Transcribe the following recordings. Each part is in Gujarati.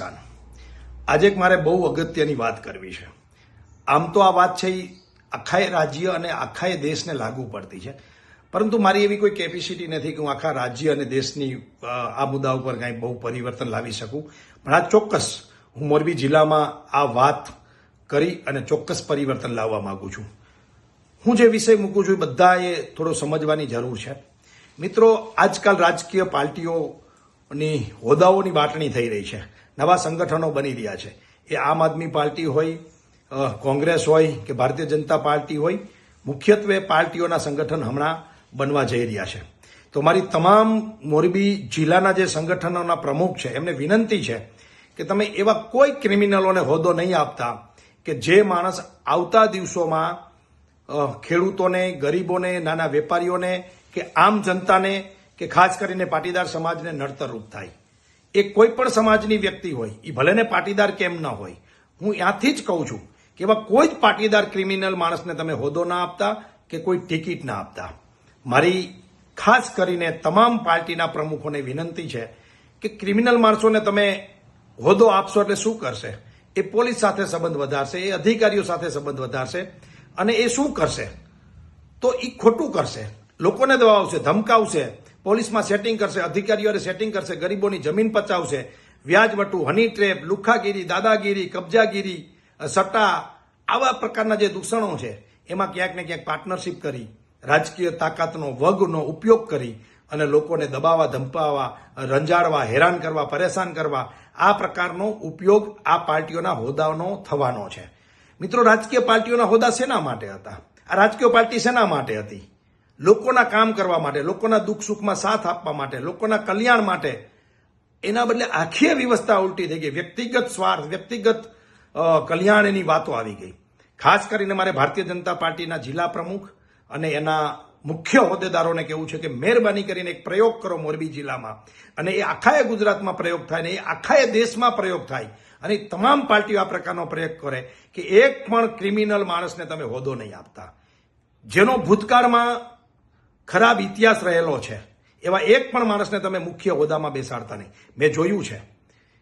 નુકસાન. આજે એક મારે બહુ અગત્યની વાત કરવી છે. આમ તો આ વાત છે એ આખાએ રાજ્ય અને આખાએ દેશને લાગુ પડતી છે. પરંતુ મારી એવી કોઈ કેપેસિટી નથી કે હું આખા રાજ્ય અને દેશની આ મુદ્દા ઉપર કાંઈ બહુ પરિવર્તન લાવી શકું. પણ આ ચોક્કસ હું મોરબી જિલ્લામાં આ વાત કરી અને ચોક્કસ પરિવર્તન લાવવા માંગુ છું. હું જે વિષય મૂકું છું એ બધાએ થોડો સમજવાની જરૂર છે. મિત્રો, આજકાલ રાજકીય પાર્ટીઓની હોદ્દાઓની વાટણી થઈ રહી છે. નવા સંગઠનો બની રહ્યા છે. એ આમ આદમી પાર્ટી હોય કોંગ્રેસ હોય કે ભારતીય જનતા પાર્ટી હોય, મુખ્યત્વે પાર્ટીઓના સંગઠન હમણાં બનવા જઈ રહ્યા છે. તો મારી તમામ મોરબી જિલ્લાના જે સંગઠનોના પ્રમુખ છે, એમને વિનંતી છે કે તમે એવા કોઈ ક્રિમિનલોને હોદ્દો નહીં આપતા કે જે માણસ આવતા દિવસોમાં ખેડૂતોને, ગરીબોને, નાના વેપારીઓને કે આમ જનતાને કે ખાસ કરીને પાટીદાર સમાજને નડતરરૂપ થાય. એ કોઈ પણ સમાજની વ્યક્તિ હોય એ ભલે ને પાટીદાર કેમ ન હોય, હું ત્યાંથી જ કહું છું કે એવા કોઈ જ પાટીદાર ક્રિમિનલ માણસને તમે હોદ્દો ના આપતા કે કોઈ ટિકિટ ના આપતા. મારી ખાસ કરીને તમામ પાર્ટીના પ્રમુખોને વિનંતી છે કે ક્રિમિનલ માણસોને તમે હોદ્દો આપશો એટલે શું કરશે? એ પોલીસ સાથે સંબંધ વધારશે, એ અધિકારીઓ સાથે સંબંધ વધારશે અને એ શું કરશે? તો એ ખોટું કરશે. લોકોને દબાવશે, ધમકાવશે. પોલીસમાં સેટિંગ કરશે અધિકારીઓને સેટિંગ કરશે, ગરીબોની જમીન પચાવશે. વ્યાજવટુ હની ટ્રેપ લુખાગીરી, દાદાગીરી, કબજાગીરી સટ્ટા, આવા પ્રકારના જે દૂષણો છે, એમાં ક્યાંક ને ક્યાંક પાર્ટનરશિપ કરી, રાજકીય તાકાતનો, વગનો ઉપયોગ કરી અને લોકોને દબાવવા ધમપાવવા રંજાડવા, હેરાન કરવા, પરેશાન કરવા, આ પ્રકારનો ઉપયોગ આ પાર્ટીઓના હોદ્દાનો થવાનો છે. મિત્રો, રાજકીય પાર્ટીઓના હોદ્દા શેના માટે હતા? આ રાજકીય પાર્ટી શેના માટે હતી? લોકોના કામ કરવા માટે, લોકોના દુઃખ સુખમાં સાથ આપવા માટે, લોકોના કલ્યાણ માટે, એના બદલે આખી વ્યવસ્થા ઉલટી થઈ ગઈ. વ્યક્તિગત સ્વાર્થ, વ્યક્તિગત કલ્યાણ એની વાતો આવી ગઈ. ખાસ કરીને મારે ભારતીય જનતા પાર્ટીના જિલ્લા પ્રમુખ અને એના મુખ્ય હોદ્દેદારોને કેવું છે કે મહેરબાની કરીને એક પ્રયોગ કરો મોરબી જિલ્લામાં. અને એ આખાએ ગુજરાતમાં પ્રયોગ થાય ને એ આખાએ દેશમાં પ્રયોગ થાય. અને તમામ પાર્ટીઓ આ પ્રકારનો પ્રયોગ કરે કે એક પણ ક્રિમિનલ માણસને તમે હોદ્દો નહીં આપતા. જેનો ભૂતકાળમાં ખરાબ ઇતિહાસ રહેલો છે. એવા એક પણ માણસને તમે મુખ્ય હોદ્દામાં બેસાડતા નહીં. મેં જોયું છે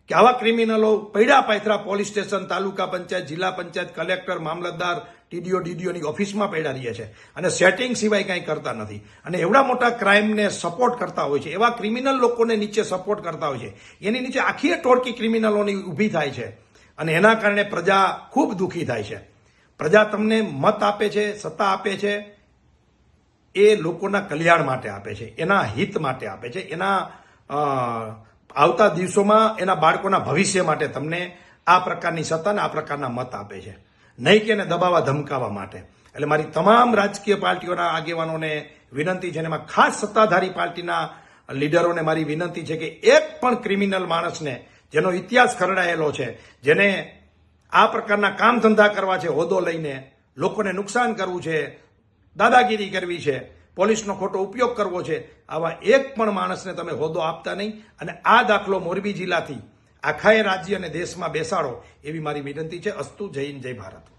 કે આવા ક્રિમિનલો પૈડા પાથરા પોલીસ સ્ટેશન, તાલુકા પંચાયત, જિલ્લા પંચાયત, કલેક્ટર, મામલતદાર, ટીડીઓ, ડીડીઓની ઓફિસમાં પૈડા રહીએ છે અને સેટિંગ સિવાય કાંઈ કરતા નથી. અને એવડા મોટા ક્રાઇમને સપોર્ટ કરતા હોય છે. એવા ક્રિમિનલ લોકોને નીચે સપોર્ટ કરતા હોય છે. એની નીચે આખી ટોળકી ક્રિમિનલોની ઊભી થાય છે. અને એના કારણે પ્રજા ખૂબ દુઃખી થાય છે. પ્રજા તમને મત આપે છે, સત્તા આપે છે. એ લોકોના કલ્યાણ માટે આપે છે, એના હિત માટે આપે છે, એના આવતા દિવસોમાં એના બાળકોના ભવિષ્ય માટે તમને આ પ્રકારની સત્તા અને આ પ્રકારના મત આપે છે. નહીં કે એને દબાવવા, ધમકાવવા માટે. એટલે મારી તમામ રાજકીય પાર્ટીઓના આગેવાનોને વિનંતી છે એમાં ખાસ સત્તાધારી પાર્ટીના લીડરોને મારી વિનંતી છે કે એક પણ ક્રિમિનલ માણસને, જેનો ઇતિહાસ ખરડાયેલો છે, જેને આ પ્રકારના કામ ધંધા કરવા છે, હોદ્દો લઈને લોકોને નુકસાન કરવું છે દાદાગીરી કરવી છે, પોલીસનો ખોટો ઉપયોગ કરવો છે, આવા એક પણ માણસને તમે હોદ્દો આપતા નહીં અને આ દાખલો મોરબી જિલ્લાથી આખાએ રાજ્ય અને દેશમાં બેસાડો એવી મારી વિનંતી છે. અસ્તુ જય જય ભારત.